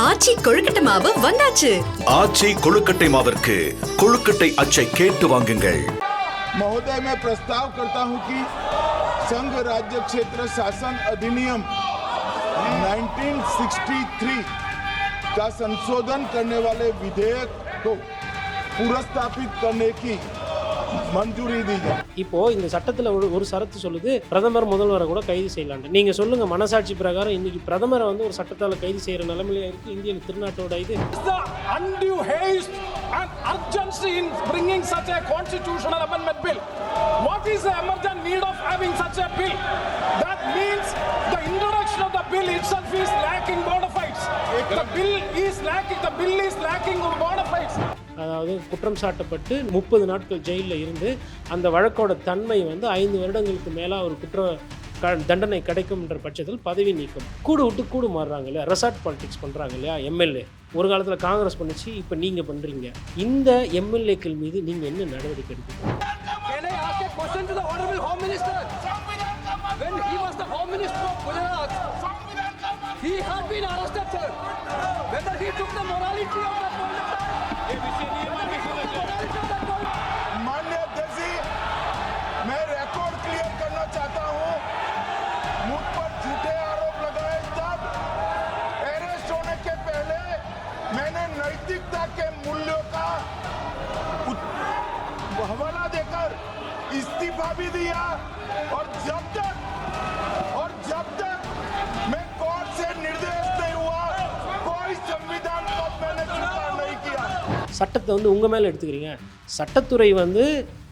ஆச்சி கொழுக்கட்டை மாவு வந்தாச்சு ஆச்சி கொழுக்கட்டை மாவிற்கு கொழுக்கட்டை அச்சை கேட்டு வாங்குங்கள் महोदय मैं प्रस्ताव करता हूं कि संघ राज्य क्षेत्र शासन अधिनियम 1963 का संशोधन करने वाले विधेयक को पुरस्तापित करने की மஞ்சூரி இப்போ இந்த சட்டத்தில் ஒரு ஒரு சரத்து சொல்லுது பிரதமர் முதல்வரை கூட கைது செய்யலாம் நீங்க சொல்லுங்க மனசாட்சி பிரகாரம் இன்னைக்கு பிரதமரை வந்து ஒரு சட்டத்தால் கைது செய்யற நிலைமையில இருக்கு இந்திய திருநாட்டோட இது undue haste and urgency in bringing such a constitutional amendment bill what is the emergent need of having such a bill that means the introduction of the bill itself is lacking bona fides the bill is lacking the bill is lacking bona fides அதாவது குற்றம் சாட்டப்பட்டு முப்பது நாட்கள் ஜெயிலில் இருந்து அந்த வழக்கோட தன்மை வந்து ஐந்து வருடங்களுக்கு மேலே ஒரு குற்ற க தண்டனை கிடைக்கும்ன்ற பட்சத்தில் பதவி நீக்கம். கூடு விட்டு கூடு மாறுறாங்க இல்லையா? ரெசார்ட் பாலிடிக்ஸ் பண்ணுறாங்க இல்லையா? எம்எல்ஏ ஒரு காலத்தில் காங்கிரஸ் பண்ணுச்சு இப்போ நீங்கள் பண்ணுறீங்க இந்த எம்எல்ஏக்கள் மீது நீங்கள் என்ன நடவடிக்கை எடுப்பீங்க? When he was the Home Minister of Gujarat, he had been arrested, sir. इस्तीफा भी दिया और जब तक और जब तक मैं कोर्ट से निर्देश नहीं हुआ कोई संविधान पद मैंने स्वीकार नहीं किया சட்டத்தை வந்து உங்கள் மேலே எடுத்துக்கிறீங்க சட்டத்துறை வந்து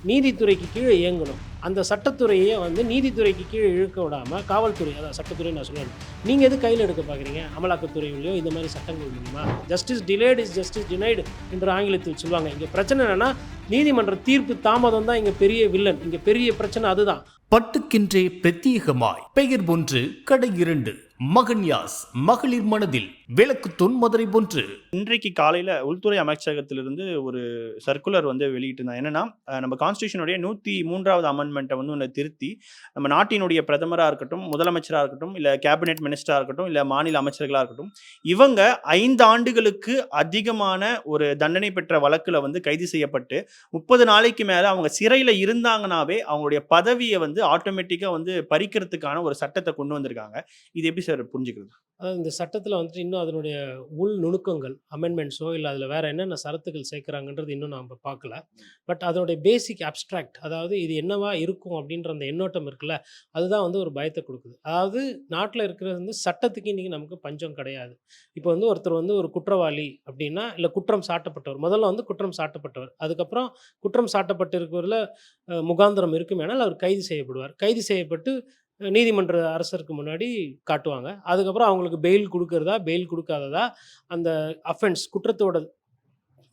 நீதித்துறைக்கு கீழே இயங்கணும் அந்த சட்டத்துறையை வந்து நீதித்துறைக்கு கீழே இழுக்க விடாமல் காவல்துறை அதான் சட்டத்துறை நான் சொல்லுவேன் நீங்கள் எது கையில் எடுக்க பார்க்குறீங்க அமலாக்கத்துறையிலையோ இந்த மாதிரி சட்டங்கள் மூலிமா justice delayed is justice denied என்று ஆங்கிலத்தில் சொல்லுவாங்க இங்கே பிரச்சனை என்னென்னா நீதிமன்ற தீர்ப்பு தாமதம் தான் இங்கே பெரிய வில்லன் இங்கே பெரிய பிரச்சனை அதுதான். பட்டுக்கென்றே பிரத்யேகமாய். பெயர் ஒன்று கடை இரண்டு. மகன்யாஸ் மகளிர் மனதில் விளக்கு தொன்மதுரை ஒன்று இன்றைக்கு காலையில் உள்துறை அமைச்சகத்திலிருந்து ஒரு சர்க்குலர் வந்து வெளியிட்டிருந்தாங்க என்னன்னா நம்ம கான்ஸ்டியூஷனுடைய நூற்றி மூன்றாவது அமெண்ட்மெண்ட்டை வந்து ஒன்று திருத்தி நம்ம நாட்டினுடைய பிரதமராக இருக்கட்டும் முதலமைச்சராக இருக்கட்டும் இல்லை கேபினெட் மினிஸ்டராக இருக்கட்டும் இல்லை மாநில அமைச்சர்களாக இருக்கட்டும் இவங்க ஐந்து ஆண்டுகளுக்கு அதிகமான ஒரு தண்டனை பெற்ற வழக்கில் வந்து கைது செய்யப்பட்டு முப்பது நாளைக்கு மேலே அவங்க சிறையில் இருந்தாங்கனாவே அவங்களுடைய பதவியை வந்து ஆட்டோமேட்டிக்காக வந்து பறிக்கிறதுக்கான ஒரு சட்டத்தை கொண்டு வந்திருக்காங்க. இது எப்படி சார் புரிஞ்சுக்கிறது அதாவது இந்த சட்டத்தில் வந்துட்டு இன்னும் அதனுடைய உள் நுணுக்கங்கள் அமெண்ட்மெண்ட்ஸோ இல்லை அதில் வேறு என்னென்ன சரத்துகள் சேர்க்குறாங்கன்றது இன்னும் நாம் பார்க்கல. பட் அதனுடைய பேசிக் அப்ஸ்ட்ராக்ட் அதாவது இது என்னவா இருக்கும் அப்படின்ற அந்த எண்ணோட்டம் இருக்குல்ல அதுதான் வந்து ஒரு பயத்தை கொடுக்குது. அதாவது நாட்டில் இருக்கிறது வந்து சட்டத்துக்கு இன்றைக்கி நமக்கு பஞ்சம் கிடையாது. இப்போ வந்து ஒருத்தர் வந்து ஒரு குற்றவாளி அப்படின்னா இல்லை குற்றம் சாட்டப்பட்டவர் முதல்ல வந்து குற்றம் சாட்டப்பட்டவர் அதுக்கப்புறம் குற்றம் சாட்டப்பட்டிருக்கிறதுல அஹ், முகாந்திரம் இருக்குமேனால் அவர் கைது செய்யப்படுவார். கைது செய்யப்பட்டு நீதிமன்ற அரசருக்கு முன்னாடி காட்டுவாங்க. அதுக்கப்புறம் அவங்களுக்கு பெயில் கொடுக்கறதா பெயில் கொடுக்காததா அந்த அஃபென்ஸ் குற்றத்தோட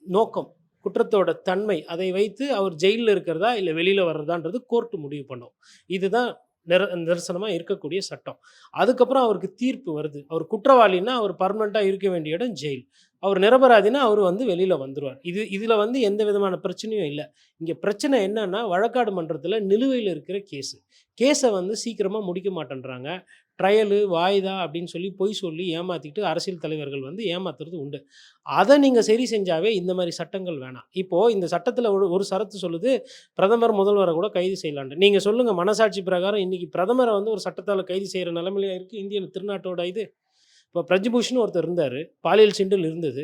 நோக்கம் குற்றத்தோட தன்மை அதை வைத்து அவர் ஜெயிலில் இருக்கிறதா இல்லை வெளியில் வர்றதான்றது கோர்ட்டு முடிவு பண்ணும். இதுதான் நிர நிரசனமாக இருக்கக்கூடிய சட்டம். அதுக்கப்புறம் அவருக்கு தீர்ப்பு வருது. அவர் குற்றவாளின்னா அவர் பர்மனெண்ட்டாக இருக்க வேண்டிய இடம் ஜெயில். அவர் நிரபராதினா அவர் வந்து வெளியில் வந்துடுவார் இது இதில் வந்து எந்த விதமான பிரச்சனையும் இல்லை. இங்கே பிரச்சனை என்னன்னா வழக்காடு மன்றத்தில் நிலுவையில் இருக்கிற கேஸு. கேஸை வந்து சீக்கிரமாக முடிக்க மாட்டேன்றாங்க. ட்ரையலு வாய்தா அப்படின்னு சொல்லி பொய் சொல்லி ஏமாற்றிக்கிட்டு அரசியல் தலைவர்கள் வந்து ஏமாத்துறது உண்டு. அதை நீங்கள் சரி செஞ்சாவே இந்த மாதிரி சட்டங்கள் வேணாம். இப்போது இந்த சட்டத்தில் ஒரு ஒரு சரத்து சொல்லுது பிரதமர் முதல்வரை கூட கைது செய்யலான்ட்டு. நீங்கள் சொல்லுங்கள் மனசாட்சி பிரகாரம் இன்றைக்கி பிரதமரை வந்து ஒரு சட்டத்தால் கைது செய்கிற நிலைமையில இருக்குது இந்திய திருநாட்டோட இது. இப்போ பிரஜ்பூஷன் ஒருத்தர் இருந்தார் பாலியல் சிண்டில் இருந்தது.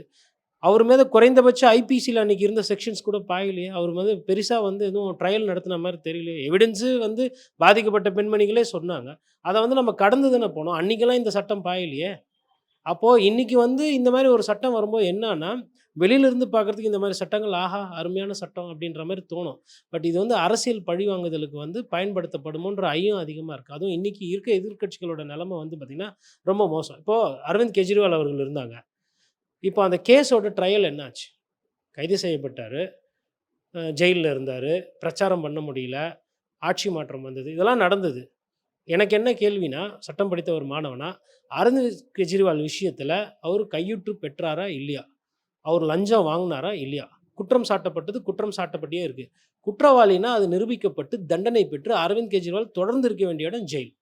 அவர் மீது குறைந்தபட்ச ஐபிசியில் அன்றைக்கி இருந்த செக்ஷன்ஸ் கூட பாயலையே. அவர் வந்து பெருசாக வந்து எதுவும் ட்ரையல் நடத்தின மாதிரி தெரியலையே. எவிடன்ஸு வந்து பாதிக்கப்பட்ட பெண்மணிகளே சொன்னாங்க. அதை வந்து நம்ம கடந்து தானே போனோம். அன்றைக்கெல்லாம் இந்த சட்டம் பாயலையே. அப்போது இன்றைக்கி வந்து இந்த மாதிரி ஒரு சட்டம் வரும்போது என்னன்னா வெளியிலிருந்து பார்க்குறதுக்கு இந்த மாதிரி சட்டங்கள் ஆஹா அருமையான சட்டம் அப்படின்ற மாதிரி தோணும். பட் இது வந்து அரசியல் பழிவாங்குதலுக்கு வந்து பயன்படுத்தப்படுமோன்ற ஐயம் அதிகமாக இருக்குது அதுவும் இன்றைக்கி இருக்க எதிர்க்கட்சிகளோட நிலைமை வந்து பார்த்திங்கன்னா ரொம்ப மோசம். இப்போது அரவிந்த் கெஜ்ரிவால் அவர்கள் இருந்தாங்க. இப்போ அந்த கேஸோட ட்ரையல் என்னாச்சு? கைது செய்யப்பட்டார். ஜெயிலில் இருந்தார். பிரச்சாரம் பண்ண முடியல. ஆட்சி மாற்றம் வந்தது. இதெல்லாம் நடந்தது. எனக்கு என்ன கேள்வினா சட்டம் படித்த ஒரு மாணவனா அரவிந்த் கெஜ்ரிவால் விஷயத்தில் அவர் கையுற்று பெற்றாரா இல்லையா? அவர் லஞ்சம் வாங்கினாரா இல்லையா? குற்றம் சாட்டப்பட்டது குற்றம் சாட்டப்பட்டே இருக்கு. குற்றவாளினா அது நிரூபிக்கப்பட்டு தண்டனை பெற்று அரவிந்த் கெஜ்ரிவால் தொடர்ந்து இருக்க வேண்டிய இடம் ஜெயில்.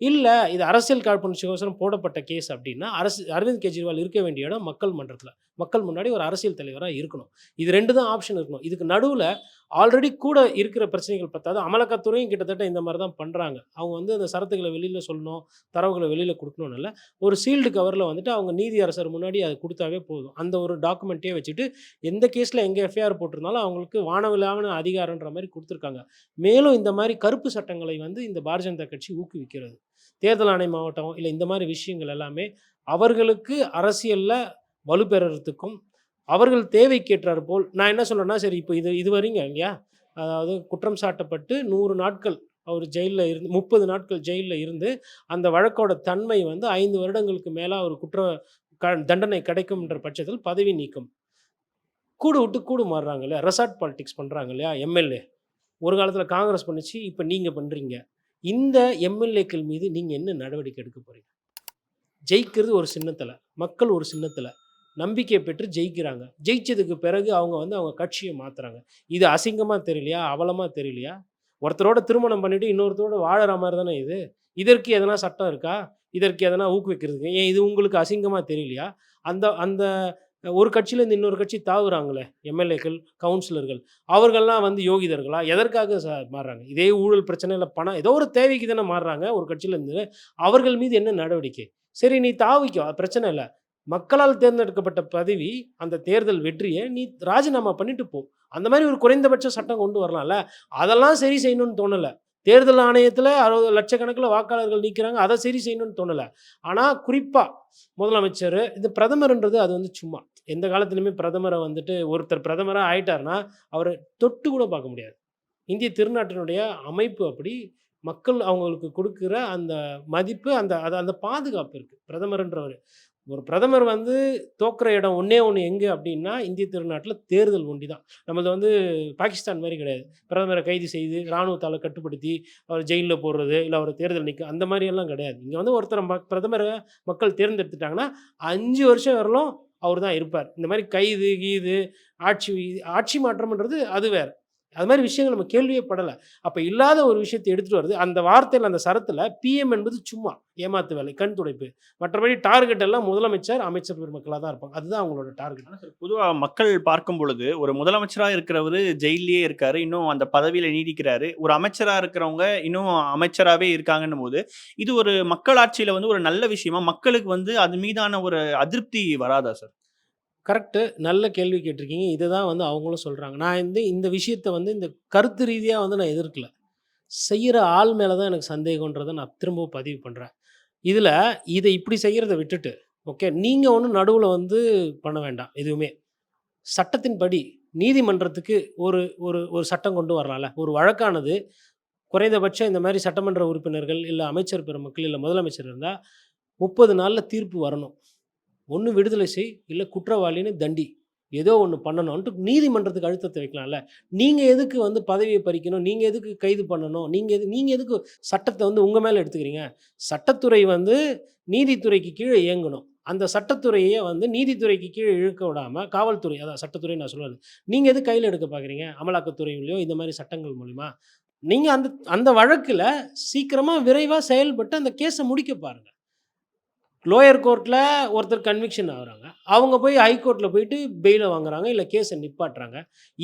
இல்லை இது அரசியல் காழ்ப்புணர்ச்சிக்கோசரம் போடப்பட்ட கேஸ் அப்படின்னா அரசு அரவிந்த் கெஜ்ரிவால் இருக்க வேண்டிய இடம் மக்கள் மன்றத்தில். மக்கள் முன்னாடி ஒரு அரசியல் தலைவராக இருக்கணும். இது ரெண்டு தான் ஆப்ஷன் இருக்கணும். இதுக்கு நடுவில் ஆல்ரெடி கூட இருக்கிற பிரச்சனைகள் பத்தாது. அமலாக்கத்துறையும் கிட்டத்தட்ட இந்த மாதிரி தான் பண்ணுறாங்க அவங்க வந்து அந்த சரத்துக்களை வெளியில் சொல்லணும் தரவுகளை வெளியில் கொடுக்கணும்னு இல்லை. ஒரு சீல்டு கவரில் வந்துட்டு அவங்க நீதி அரசர் முன்னாடி அதை கொடுத்தாவே போதும். அந்த ஒரு டாக்குமெண்ட்டே வச்சுட்டு எந்த கேஸில் எங்கே எஃப்ஐஆர் போட்டிருந்தாலும் அவங்களுக்கு வானவிலான அதிகாரன்ற மாதிரி கொடுத்துருக்காங்க. மேலும் இந்த மாதிரி கருப்பு சட்டங்களை வந்து இந்த பாரதிய ஜனதா கட்சி ஊக்குவிக்கிறது. தேர்தல் ஆணைய மாவட்டம் இல்லை இந்த மாதிரி விஷயங்கள் எல்லாமே அவர்களுக்கு அரசியலில் வலுப்பெறத்துக்கும் அவர்கள் தேவைக்கேற்றார் போல் நான் என்ன சொல்கிறேன்னா சரி இப்போ இது இது வரீங்க இல்லையா? அதாவது குற்றம் சாட்டப்பட்டு நூறு நாட்கள் அவர் ஜெயிலில் இருந்து முப்பது நாட்கள் ஜெயிலில் இருந்து அந்த வழக்கோட தன்மை வந்து ஐந்து வருடங்களுக்கு மேலே அவர் குற்ற க தண்டனை கிடைக்கும்ன்ற பட்சத்தில் பதவி நீக்கம். கூடு விட்டு கூடு மாறுறாங்க இல்லையா? ரெசார்ட் பாலிடிக்ஸ் பண்ணுறாங்க இல்லையா? எம்எல்ஏ ஒரு காலத்தில் காங்கிரஸ் பண்ணிச்சு இப்போ நீங்கள் பண்ணுறீங்க இந்த எம்எல்ஏக்கள் மீது நீங்கள் என்ன நடவடிக்கை எடுக்க போகிறீங்க ஜெயிக்கிறது ஒரு சின்னத்தில் மக்கள் ஒரு சின்னத்தில். நம்பிக்கை பெற்று ஜெயிக்கிறாங்க. ஜெயிச்சதுக்கு பிறகு அவங்க வந்து அவங்க கட்சியை மாற்றுறாங்க இது அசிங்கமாக தெரியலையா? அவலமாக தெரியலையா? ஒருத்தரோட திருமணம் பண்ணிவிட்டு இன்னொருத்தரோட வாழற மாதிரி தானே இது? இதற்கு எதனா சட்டம் இருக்கா? இதற்கு எதனா ஊக்குவிக்கிறதுக்கு? ஏன் இது உங்களுக்கு அசிங்கமாக தெரியலையா? அந்த அந்த ஒரு கட்சியிலேருந்து இன்னொரு கட்சி தாவுறாங்களே எம்எல்ஏக்கள் கவுன்சிலர்கள். அவர்கள்லாம் வந்து யோகிதர்களா? எதற்காக மாறுறாங்க? இதே ஊழல் பிரச்சனையில் பணம் ஏதோ ஒரு தேவைக்கு தானே மாறுறாங்க ஒரு கட்சியிலேருந்து. அவர்கள் மீது என்ன நடவடிக்கை? சரி நீ தாவிக்கோ பிரச்சனை இல்லை. மக்களால் தேர்ந்தெடுக்கப்பட்ட பதவி அந்த தேர்தல் வெற்றியை நீ ராஜினாமா பண்ணிட்டு போ. அந்த மாதிரி ஒரு குறைந்தபட்ச சட்டம் கொண்டு வரலாம்ல. அதெல்லாம் சரி செய்யணும்னு தோணலை. தேர்தல் ஆணையத்தில் அறுபது லட்சக்கணக்கில் வாக்காளர்கள் நிற்கிறாங்க அதை சரி செய்யணும்னு தோணலை. ஆனால் குறிப்பாக முதலமைச்சர் இந்த பிரதமர்ன்றது அது வந்து சும்மா. எந்த காலத்துலையுமே பிரதமரை வந்துட்டு ஒருத்தர் பிரதமராக ஆயிட்டாருன்னா அவரை தொட்டு கூட பார்க்க முடியாது. இந்திய திருநாட்டினுடைய அமைப்பு அப்படி மக்கள் அவங்களுக்கு கொடுக்குற அந்த மதிப்பு அந்த அது அந்த பாதுகாப்பு இருக்குது பிரதமர்ன்றவர். ஒரு பிரதமர் வந்து தோக்குற இடம் ஒன்றே ஒன்று எங்கே அப்படின்னா இந்திய திருநாட்டில் தேர்தல் ஒண்டி தான் நம்மளது வந்து பாகிஸ்தான் மாதிரி கிடையாது. பிரதமரை கைது செய்து இராணுவத்தால் கட்டுப்படுத்தி அவர் ஜெயிலில் போடுறது இல்லை அவர் தேர்தல் நிற்க அந்த மாதிரியெல்லாம் கிடையாது. இங்கே வந்து ஒருத்தர் ம பிரதமரை மக்கள் தேர்ந்தெடுத்துட்டாங்கன்னா அஞ்சு வருஷம் வரலும் அவர் தான் இருப்பார். இந்த மாதிரி கைது கீது ஆட்சி ஆட்சி மாற்றம்ன்றது அது வேறு. அது மாதிரி விஷயங்கள் நம்ம கேள்வியே படலை. அப்போ இல்லாத ஒரு விஷயத்தை எடுத்துகிட்டு வருது அந்த வார்த்தையில் அந்த சரத்தில் பிஎம் என்பது சும்மா ஏமாத்து வேலை கண் துடைப்பு. மற்றபடி டார்கெட் எல்லாம் முதலமைச்சர் அமைச்சர் பெருமக்களாக தான் இருப்பாங்க. அதுதான் அவங்களோட டார்கெட் பொதுவாக மக்கள் பார்க்கும் பொழுது ஒரு முதலமைச்சராக இருக்கிறவர் ஜெயிலே இருக்காரு இன்னும் அந்த பதவியில் நீடிக்கிறாரு. ஒரு அமைச்சராக இருக்கிறவங்க இன்னும் அமைச்சராகவே இருக்காங்கன்னும் போது இது ஒரு மக்களாட்சியில் வந்து ஒரு நல்ல விஷயமா மக்களுக்கு வந்து அது மீதான ஒரு அதிருப்தி வராதா சார்? கரெக்டு நல்ல கேள்வி கேட்டிருக்கீங்க. இதை தான் வந்து அவங்களும் சொல்கிறாங்க நான் வந்து இந்த விஷயத்தை வந்து இந்த கருத்து ரீதியாக வந்து நான் எதிர்க்கல. செய்கிற ஆள் மேலே தான் எனக்கு சந்தேகன்றதை நான் திரும்ப பதிவு பண்ணுறேன் இதில் இதை இப்படி செய்கிறத விட்டுட்டு ஓகே நீங்கள் ஒன்றும் நடுவில் வந்து பண்ண வேண்டாம் எதுவுமே. சட்டத்தின்படி நீதிமன்றத்துக்கு ஒரு ஒரு ஒரு சட்டம் கொண்டு வரலாம்ல. ஒரு வழக்கானது குறைந்தபட்சம் இந்த மாதிரி சட்டமன்ற உறுப்பினர்கள் இல்லை அமைச்சர் பெருமக்கள் இல்லை முதலமைச்சர் இருந்தால் முப்பது நாளில் தீர்ப்பு வரணும். ஒன்று விடுதலை செய் இல்லை குற்றவாளின்னு தண்டி. ஏதோ ஒன்று பண்ணணும்ன்ட்டு நீதிமன்றத்துக்கு அழுத்தத்தை வைக்கலாம்ல. நீங்கள் எதுக்கு வந்து பதவியை பறிக்கணும்? நீங்கள் எதுக்கு கைது பண்ணணும்? நீங்கள் எது நீங்கள் எதுக்கு சட்டத்தை வந்து உங்கள் மேலே எடுத்துக்கிறீங்க? சட்டத்துறை வந்து நீதித்துறைக்கு கீழே இயங்கணும். அந்த சட்டத்துறையை வந்து நீதித்துறைக்கு கீழே இழுக்க விடாமல் காவல்துறை அதான் சட்டத்துறை நான் சொல்கிறது நீங்கள் எது கையில் எடுக்க பார்க்குறீங்க அமலாக்கத்துறையிலையோ இந்த மாதிரி சட்டங்கள் மூலிமா நீங்கள் அந்த அந்த வழக்கில் சீக்கிரமாக விரைவாக செயல்பட்டு அந்த கேஸை முடிக்க பாருங்கள் லோயர் கோர்ட்டில் ஒருத்தர் கன்விக்ஷன் ஆகுறாங்க. அவங்க போய் ஹைகோர்ட்டில் போயிட்டு பெயிலை வாங்குறாங்க இல்லை கேஸை நிப்பாட்டுறாங்க.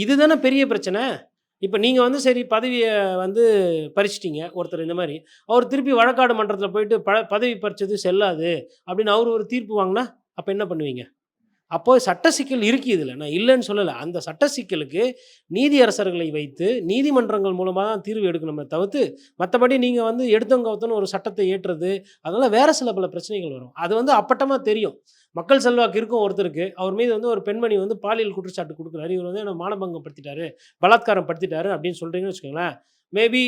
இதுதானே பெரிய பிரச்சனை? இப்போ நீங்கள் வந்து சரி பதவியை வந்து பறிச்சிட்டீங்க ஒருத்தர் இந்த மாதிரி. அவர் திருப்பி வழக்காடு மன்றத்தில் போயிட்டு ப பதவி பறித்தது செல்லாது அப்படின்னு அவர் ஒரு தீர்ப்பு வாங்கினா அப்போ என்ன பண்ணுவீங்க? அப்போ சட்ட சிக்கல் இருக்கு இதில். நான் இல்லைன்னு சொல்லலை. அந்த சட்ட சிக்கலுக்கு நீதியரசர்களை வைத்து நீதிமன்றங்கள் மூலமாக தான் தீர்வு எடுக்கணுமே தவிர்த்து மற்றபடி நீங்கள் வந்து எடுத்தவங்க ஒரு சட்டத்தை ஏற்றுறது அதனால் வேறு சில பல பிரச்சனைகள் வரும். அது வந்து அப்பட்டமாக தெரியும். மக்கள் செல்வாக்கு இருக்கும் ஒருத்தருக்கு. அவர் மீது வந்து ஒரு பெண்மணி வந்து பாலியல் குற்றச்சாட்டு கொடுக்குறாரு. இவர் வந்து என்ன மானபங்கம் படுத்திட்டாரு பலாத்காரம் படுத்திட்டாரு அப்படின்னு சொல்கிறீங்கன்னு வச்சுக்கோங்களேன். மேபி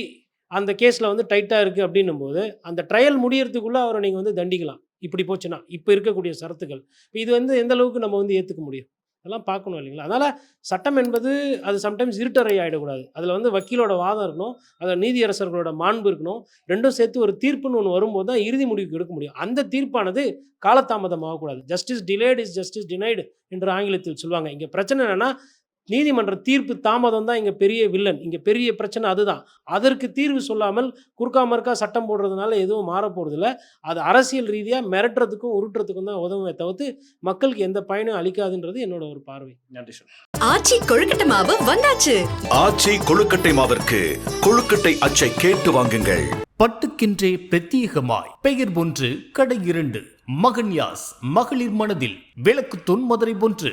அந்த கேஸில் வந்து டைட்டாக இருக்குது அப்படின்னும் போது அந்த ட்ரையல் முடியறதுக்குள்ளே அவரை நீங்கள் வந்து தண்டிக்கலாம். இப்படி போச்சுன்னா இப்போ இருக்கக்கூடிய சரத்துகள். இப்போ இது வந்து எந்த அளவுக்கு நம்ம வந்து ஏற்றுக்க முடியும்? அதெல்லாம் பார்க்கணும் இல்லைங்களா? அதனால் சட்டம் என்பது அது சம்டைம்ஸ் இருட்டறை ஆகிடக்கூடாது அதில் வந்து வக்கீலோட வாதம் இருக்கணும். அதில் நீதியரசர்களோட மாண்பு இருக்கணும். ரெண்டும் சேர்த்து ஒரு தீர்ப்புன்னு ஒன்று வரும்போது தான் இறுதி முடிவுக்கு எடுக்க முடியும். அந்த தீர்ப்பானது காலதாமதம் ஆகக்கூடாது justice delayed is justice denied என்று ஆங்கிலத்தில் சொல்லுவாங்க. இங்கே பிரச்சனை என்னென்னா நீதிமன்ற தீர்ப்பு தாமதம் தான் இங்கே பெரிய வில்லன் இங்கே பெரிய பிரச்சனை அதுதான். அதற்கு தீர்வு சொல்லாமல் குறுக்கா மறுக்கா சட்டம் போடுறதுனால எதுவும் மாற போகிறதில்ல அது அரசியல் ரீதியாக மிரட்டுறதுக்கும் உருட்டுறதுக்கும் தான் உதவுமே தவிர்த்து மக்களுக்கு எந்த பயனும் அளிக்காதுன்றது என்னோட ஒரு பார்வை. நன்றி சார். ஆச்சி கொழுக்கட்டை மாவு வந்தாச்சு. ஆச்சி கொழுக்கட்டை மாவிற்கு கொழுக்கட்டை அச்சை கேட்டு வாங்குங்கள். பட்டுக்கென்றே பிரத்யேகமாய். பெயர் ஒன்று கடை இரண்டு. மகன்யாஸ் மகளிர் மனதில் விளக்கு தொன்மதுரை ஒன்று